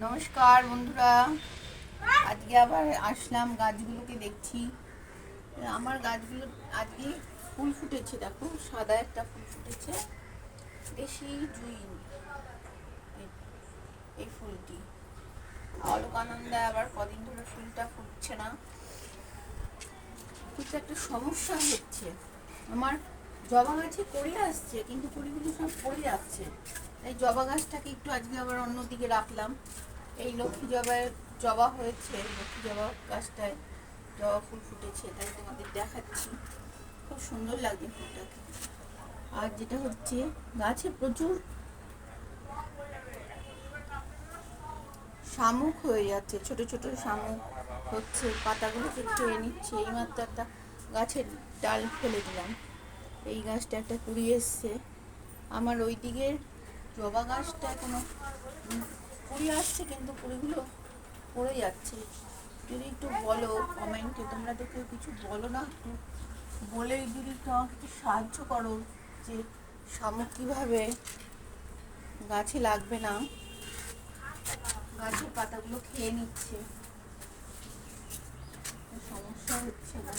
নমস্কার বন্ধুরা। আজকে আবার আসলাম গাছগুলোকে দেখছি। আমার গাছগুলো আজকে ফুল ফুটেছে, দেখো, সাদা একটা ফুল ফুটেছে। দেশি জুইন এই- ফুলটি। অলোকানন্দা আবার কদিন ধরে ফুলটা ফুটছে না। কিন্তু একটা সমস্যা হচ্ছে। আমার জবা গাছে কড়ি আসছে, কিন্তু কড়িগুলো সব পড়ে যাচ্ছে। এই জবা গাছটাকে একটু আজকে আবার অন্যদিকে রাখলাম। এই লক্ষ্মী জবার জবা হয়েছে, লক্ষ্মী জবা গাছটায় জবা ফুল ফুটেছে, তাই তোমাদের দেখাচ্ছি। খুব সুন্দর লাগছে ফুলটাকে। আর যেটা হচ্ছে, গাছে প্রচুর শামুক হয়ে যাচ্ছে, ছোট ছোট শামুক হচ্ছে, পাতাগুলোকে খেয়ে নিচ্ছে। এইমাত্র একটা গাছের ডাল ফেলে দিলাম। এই গাছটা একটা কুড়ি এসছে। আমার ওই দিকের জবা গাছটা কোনো কুড়ি আসছে কিন্তু কুড়িগুলো পড়ে যাচ্ছে। যদি একটু বলো কমেন্টে তোমরা তো কেউ কিছু বলো না। একটু বলে যদি আমাকে একটু সাহায্য করো যে শামুক কীভাবে গাছে লাগবে না। গাছের পাতাগুলো খেয়ে নিচ্ছে। সমস্যা হচ্ছে না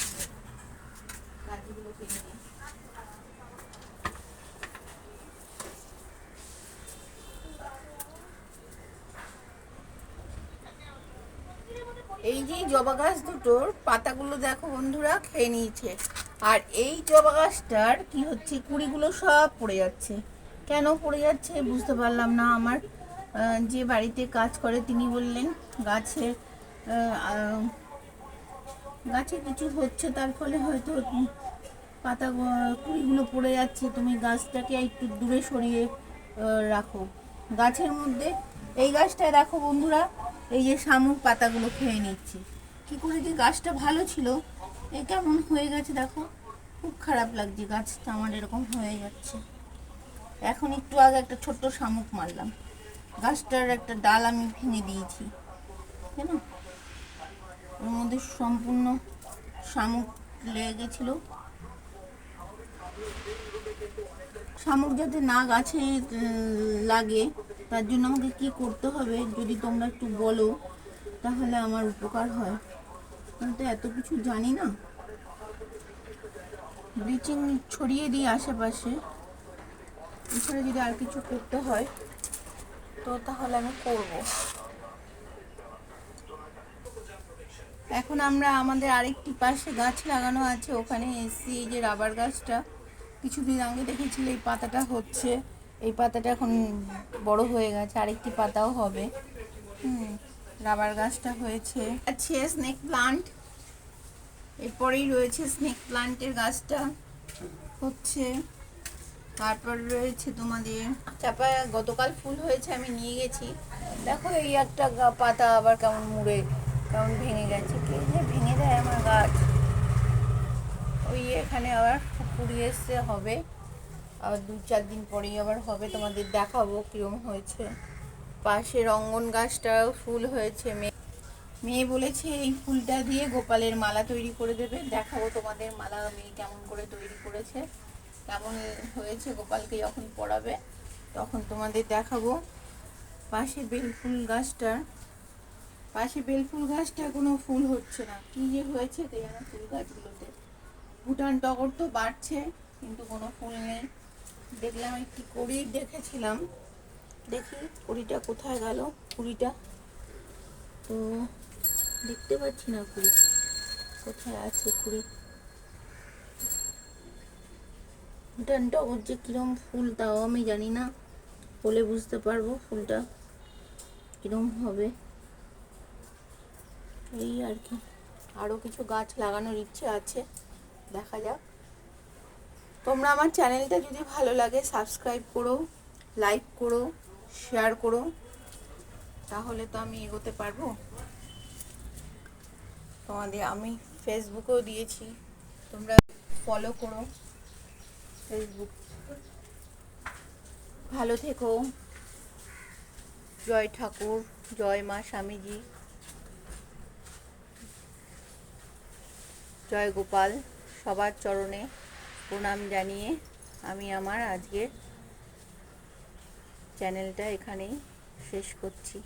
গাছগুলো খেয়ে নিয়ে। এই যে জবা গাছ দুটোর পাতাগুলো দেখো বন্ধুরা, খেয়ে নিয়েছে। আর এই জবা গাছটার কি হচ্ছে, কুড়িগুলো সব পড়ে যাচ্ছে। কেন পড়ে যাচ্ছে বুঝতে পারলাম না আমার। যে বাড়িতে কাজ করে তিনি বললেন গাছের গাছে কিছু হচ্ছে, তার ফলে হয়তো পাতা, কুড়িগুলো পড়ে যাচ্ছে। তুমি গাছটাকে একটু দূরে সরিয়ে রাখো। গাছের মধ্যে, এই গাছটায় দেখো বন্ধুরা এই যে শামুক পাতাগুলো খেয়ে নিচ্ছে। কি করে যে গাছটা ভালো ছিল, এ কেমন হয়ে গেছে দেখো। খুব খারাপ লাগছে গাছটা, আমার এরকম হয়ে যাচ্ছে। এখন একটু আগে একটা ছোট্ট শামুক মারলাম। গাছটার একটা ডাল আমি ভেঙে দিয়েছি কেন ওর মধ্যে সম্পূর্ণ শামুক লেগে গেছিল। শামুক যাতে না গাছে লাগে তার জন্য আমাকে কি করতে হবে যদি তোমরা একটু বলো, তাহলে আমার উপকার হয়। আমি তো এত কিছু জানি না। ব্লিচিং ছড়িয়ে দিই আশেপাশে। এছাড়া যদি আর কিছু করতে হয়, তো তাহলে আমি করব। এখন আমরা আমাদের আরেকটি পাশে গাছ লাগানো আছে। ওখানে এসছি, এই যে রাবার গাছটা। কিছুদিন আগে দেখেছিলে এই পাতাটা হচ্ছে। এই পাতাটা এখন বড় হয়ে গেছে, আরেকটি পাতাও হবে। হুম, রাবার গাছটা হয়েছে। আছে স্নেক প্লান্ট এরপরেই রয়েছে স্নেক প্লান্টের গাছটা হচ্ছে। তারপর রয়েছে তোমাদের চাপা গতকাল ফুল হয়েছে, আমি নিয়ে গেছি। দেখো এই একটা পাতা আবার কেমন মুড়ে, কেমন ভেঙে গেছে। কে যে ভেঙে দেয় আমার গাছ। ওই এখানে আবার কুড়ি এসছে হবে। আবার দু চার দিন পরেই আবার হবে, তোমাদের দেখাবো কিরম হয়েছে। পাশে রঙ্গন গাছটাও ফুল হয়েছে, মেয়ে মেয়ে বলেছে এই ফুলটা দিয়ে গোপালের মালা তৈরি করে দেবে। দেখাবো তোমাদের মালা মেয়ে কেমন করে তৈরি করেছে। কেমন হয়েছে গোপালকে যখন পড়াবে, তখন তোমাদের দেখাবো। পাশে বেলফুল গাছটার পাশে বেলফুল গাছটা কোনো ফুল হচ্ছে না। কি যে হয়েছে জানো ফুল গাছগুলোতে। ভুটান টগর তো বাড়ছে, কিন্তু কোনো ফুল নেই। দেখলাম একটি কড়ি দেখেছিলাম। দেখি কুড়িটা কোথায় গেল? কুড়িটা? তো দেখতে পাচ্ছি না কুড়ি। কোথায় আছে কুড়ি? ভুটান টগর যে কিরম ফুল তাও আমি জানি না, বলে বুঝতে পারব ফুলটা কিরম হবে। এই আর কি। আরও কিছু গাছ লাগানোর ইচ্ছে আছে, দেখা যাক। তোমরা আমার চ্যানেলটা যদি ভালো লাগে সাবস্ক্রাইব করো লাইক করো শেয়ার করো, তাহলে তো আমি এগোতে পারব। তোমাদের, আমি ফেসবুকেও দিয়েছি, তোমরা ফলো করো ফেসবুক ভালো থেকো। জয় ঠাকুর, জয় মা স্বামীজি। জয় গোপাল, সবার চরণে। প্রণাম জানিয়ে আমি আমার আজকের চ্যানেলটা এখানেই শেষ করছি।